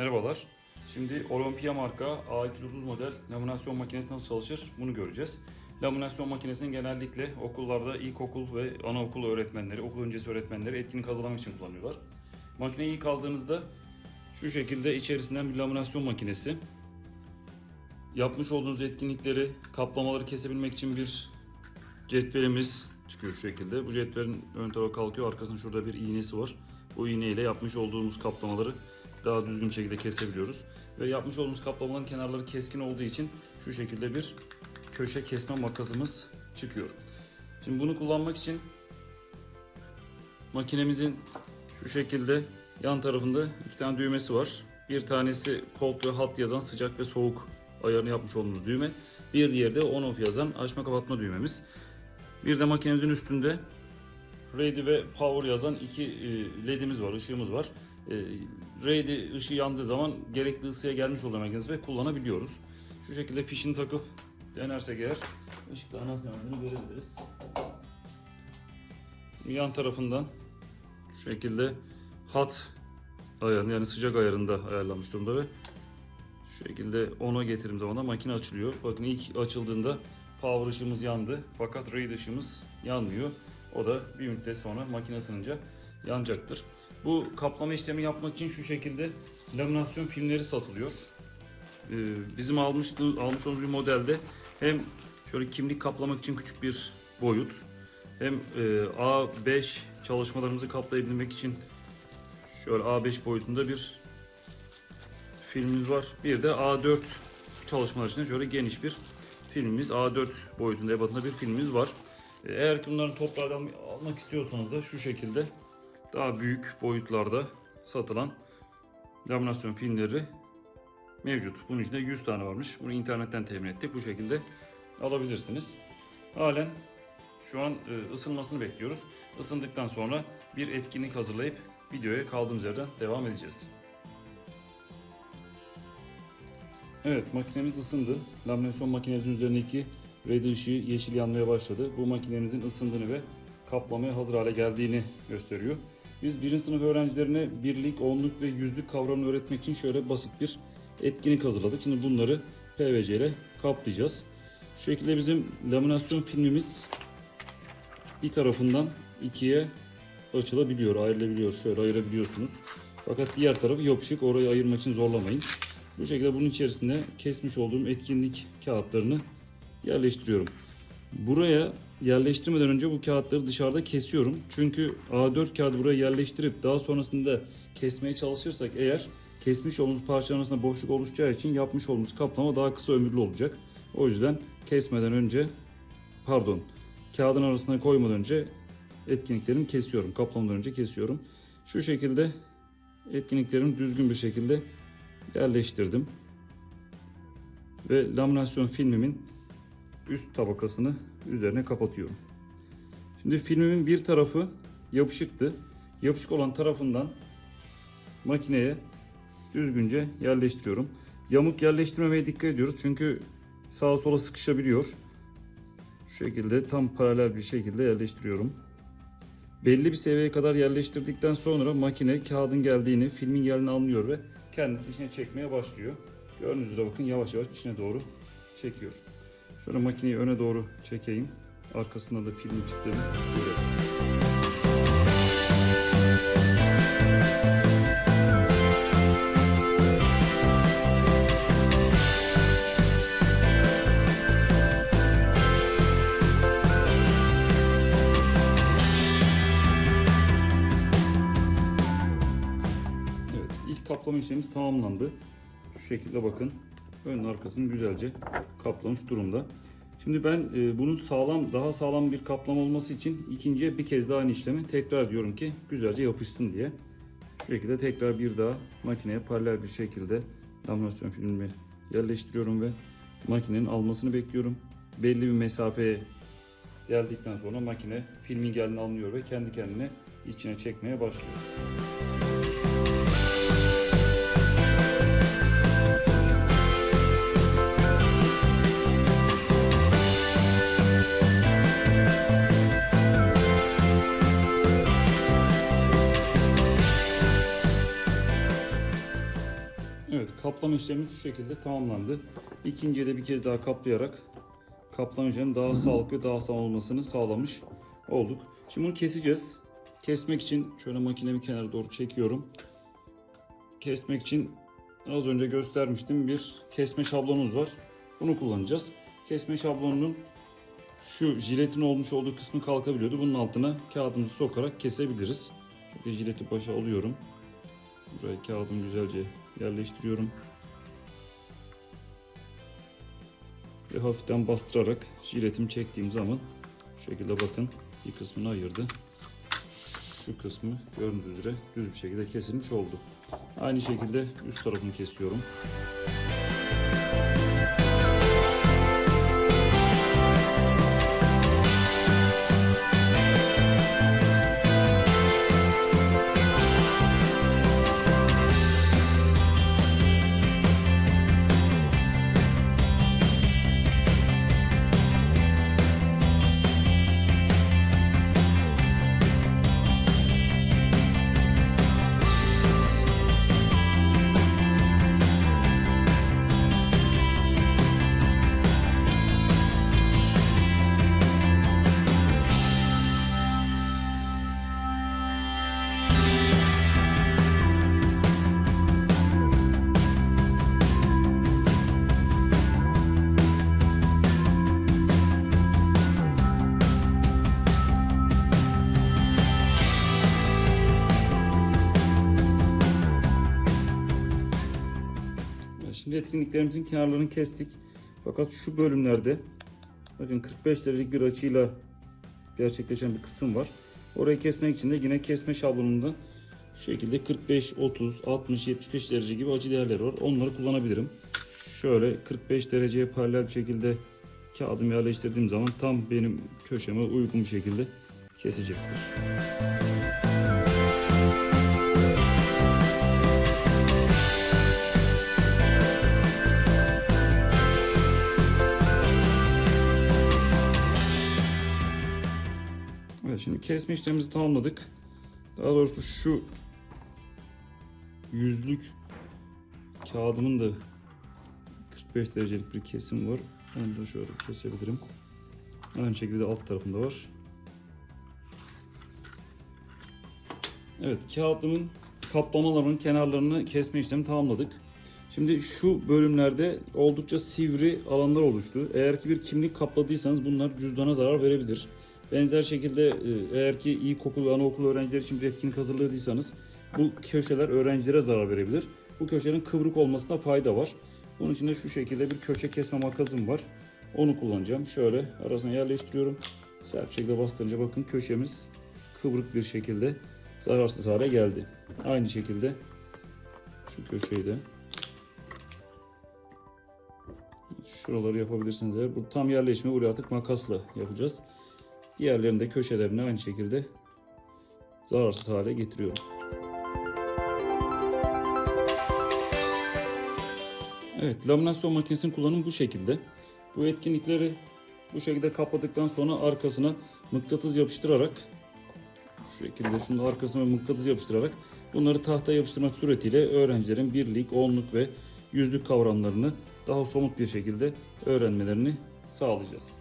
Merhabalar. Şimdi Olympia marka A230 model laminasyon makinesi nasıl çalışır bunu göreceğiz. Laminasyon makinesini genellikle okullarda ilkokul ve anaokul öğretmenleri, okul öncesi öğretmenleri etkinlik hazırlamak için kullanıyorlar. Makineyi ilk aldığınızda şu şekilde içerisinden bir laminasyon makinesi. Yapmış olduğunuz etkinlikleri, kaplamaları kesebilmek için bir cetvelimiz çıkıyor şu şekilde. Bu cetvelin ön tarafa kalkıyor. Arkasında şurada bir iğnesi var. Bu iğne ile yapmış olduğumuz kaplamaları daha düzgün şekilde kesebiliyoruz. Ve yapmış olduğumuz kaplamaların kenarları keskin olduğu için şu şekilde bir köşe kesme makasımız çıkıyor. Şimdi bunu kullanmak için makinemizin şu şekilde yan tarafında iki tane düğmesi var. Bir tanesi cold ve hot yazan sıcak ve soğuk ayarını yapmış olduğumuz düğme. Bir diğeri de on off yazan açma kapatma düğmemiz. Bir de makinemizin üstünde ready ve power yazan iki e, ledimiz var, ışığımız var. E, ready ışığı yandığı zaman gerekli ısıya gelmiş oluyor makinemiz ve kullanabiliyoruz. Şu şekilde fişini takıp denersek eğer ışıklar nasıl yandığını görebiliriz. Yan tarafından şu şekilde hot ayarını yani sıcak ayarında ayarlanmış durumda ve şu şekilde ona getirdiğim zaman da makine açılıyor. Bakın ilk açıldığında power ışığımız yandı fakat raid ışığımız yanmıyor. O da bir müddet sonra makine ısınınca yanacaktır. Bu kaplama işlemi yapmak için şu şekilde laminasyon filmleri satılıyor. Ee, bizim almış, almış olduğumuz bir modelde hem şöyle kimlik kaplamak için küçük bir boyut hem e, A5 çalışmalarımızı kaplayabilmek için şöyle A5 boyutunda bir filmimiz var. Bir de A4 çalışmalar için şöyle geniş bir filmimiz A4 boyutunda ebatında bir filmimiz var. E, Eğer ki bunların toprağdan almak istiyorsanız da şu şekilde daha büyük boyutlarda satılan laminasyon filmleri mevcut. Bunun içinde 100 tane varmış. Bunu internetten temin ettik. Bu şekilde alabilirsiniz. Halen şu an e, ısınmasını bekliyoruz. Isındıktan sonra bir etkinlik hazırlayıp videoya kaldığımız yerden devam edeceğiz. Evet makinemiz ısındı. Laminasyon makinemizin üzerindeki red ışığı yeşil yanmaya başladı. Bu makinemizin ısındığını ve kaplamaya hazır hale geldiğini gösteriyor. Biz birinci sınıf öğrencilerine birlik, onluk ve yüzlük kavramını öğretmek için şöyle basit bir etkinlik hazırladık. Şimdi bunları PVC ile kaplayacağız. Şu şekilde bizim laminasyon filmimiz bir tarafından ikiye açılabiliyor, ayrılabiliyor. Şöyle ayırabiliyorsunuz. Fakat diğer tarafı yapışık. Orayı ayırmak için zorlamayın. Bu şekilde bunun içerisine kesmiş olduğum etkinlik kağıtlarını yerleştiriyorum. Buraya yerleştirmeden önce bu kağıtları dışarıda kesiyorum. Çünkü A4 kağıdı buraya yerleştirip daha sonrasında kesmeye çalışırsak eğer kesmiş olduğumuz parçaların arasında boşluk oluşacağı için yapmış olduğumuz kaplama daha kısa ömürlü olacak. O yüzden kesmeden önce pardon kağıdın arasına koymadan önce etkinliklerimi kesiyorum. Kaplamadan önce kesiyorum. Şu şekilde etkinliklerimi düzgün bir şekilde yerleştirdim. Ve laminasyon filmimin üst tabakasını üzerine kapatıyorum. Şimdi filmimin bir tarafı yapışıktı. Yapışık olan tarafından makineye düzgünce yerleştiriyorum. Yamuk yerleştirmemeye dikkat ediyoruz çünkü sağa sola sıkışabiliyor. Şu şekilde tam paralel bir şekilde yerleştiriyorum. Belli bir seviyeye kadar yerleştirdikten sonra makine kağıdın geldiğini, filmin geldiğini anlıyor ve kendisi içine çekmeye başlıyor. Gördüğünüz üzere bakın yavaş yavaş içine doğru çekiyor. Şöyle makineyi öne doğru çekeyim. Arkasında da çıktığını görelim. Evet, ilk kaplama işlemimiz tamamlandı. Şu şekilde bakın. Ön arkasını güzelce kaplamış durumda. Şimdi ben e, bunun sağlam, daha sağlam bir kaplama olması için ikinciye bir kez daha aynı işlemi tekrar diyorum ki güzelce yapışsın diye. Şu şekilde tekrar bir daha makineye paralel bir şekilde laminasyon filmimi yerleştiriyorum ve makinenin almasını bekliyorum. Belli bir mesafeye geldikten sonra makine filmin geldiğini anlıyor ve kendi kendine içine çekmeye başlıyor. Evet kaplama işlemimiz şu şekilde tamamlandı. İkinciye de bir kez daha kaplayarak kaplama işleminin daha sağlıklı daha sağlam olmasını sağlamış olduk. Şimdi bunu keseceğiz. Kesmek için şöyle makinemi kenara doğru çekiyorum. Kesmek için az önce göstermiştim bir kesme şablonumuz var. Bunu kullanacağız. Kesme şablonunun şu jiletin olmuş olduğu kısmı kalkabiliyordu. Bunun altına kağıdımızı sokarak kesebiliriz. Bir jileti başa alıyorum. Buraya kağıdımı güzelce yerleştiriyorum. Ve hafiften bastırarak jiletimi çektiğim zaman şu şekilde bakın bir kısmını ayırdı. Şu kısmı gördüğünüz üzere düz bir şekilde kesilmiş oldu. Aynı şekilde üst tarafını kesiyorum. Evet, Şimdi etkinliklerimizin kenarlarını kestik. Fakat şu bölümlerde bakın 45 derecelik bir açıyla gerçekleşen bir kısım var. Orayı kesmek için de yine kesme şablonunda şu şekilde 45, 30, 60, 75 derece gibi açı değerleri var. Onları kullanabilirim. Şöyle 45 dereceye paralel bir şekilde kağıdımı yerleştirdiğim zaman tam benim köşeme uygun bir şekilde kesecektir. Kesme işlemimizi tamamladık. Daha doğrusu şu yüzlük kağıdımın da 45 derecelik bir kesim var. Onu da şöyle kesebilirim. Aynı şekilde alt tarafında var. Evet kağıdımın kaplamalarının kenarlarını kesme işlemi tamamladık. Şimdi şu bölümlerde oldukça sivri alanlar oluştu. Eğer ki bir kimlik kapladıysanız bunlar cüzdana zarar verebilir. Benzer şekilde e, eğer ki ilkokul ve anaokul öğrencileri için bir etkinlik hazırladıysanız bu köşeler öğrencilere zarar verebilir. Bu köşelerin kıvrık olmasına fayda var. Bunun için de şu şekilde bir köşe kesme makasım var. Onu kullanacağım. Şöyle arasına yerleştiriyorum. Sert şekilde bastırınca bakın köşemiz kıvrık bir şekilde zararsız hale geldi. Aynı şekilde şu köşeyi de şuraları yapabilirsiniz eğer. Bu tam yerleşme buraya artık makasla yapacağız. Diğerlerini de köşelerini aynı şekilde zararsız hale getiriyorum. Evet, laminasyon makinesinin kullanımı bu şekilde. Bu etkinlikleri bu şekilde kapladıktan sonra arkasına mıknatıs yapıştırarak şu şekilde şunu arkasına mıknatıs yapıştırarak bunları tahtaya yapıştırmak suretiyle öğrencilerin birlik, onluk ve yüzlük kavramlarını daha somut bir şekilde öğrenmelerini sağlayacağız.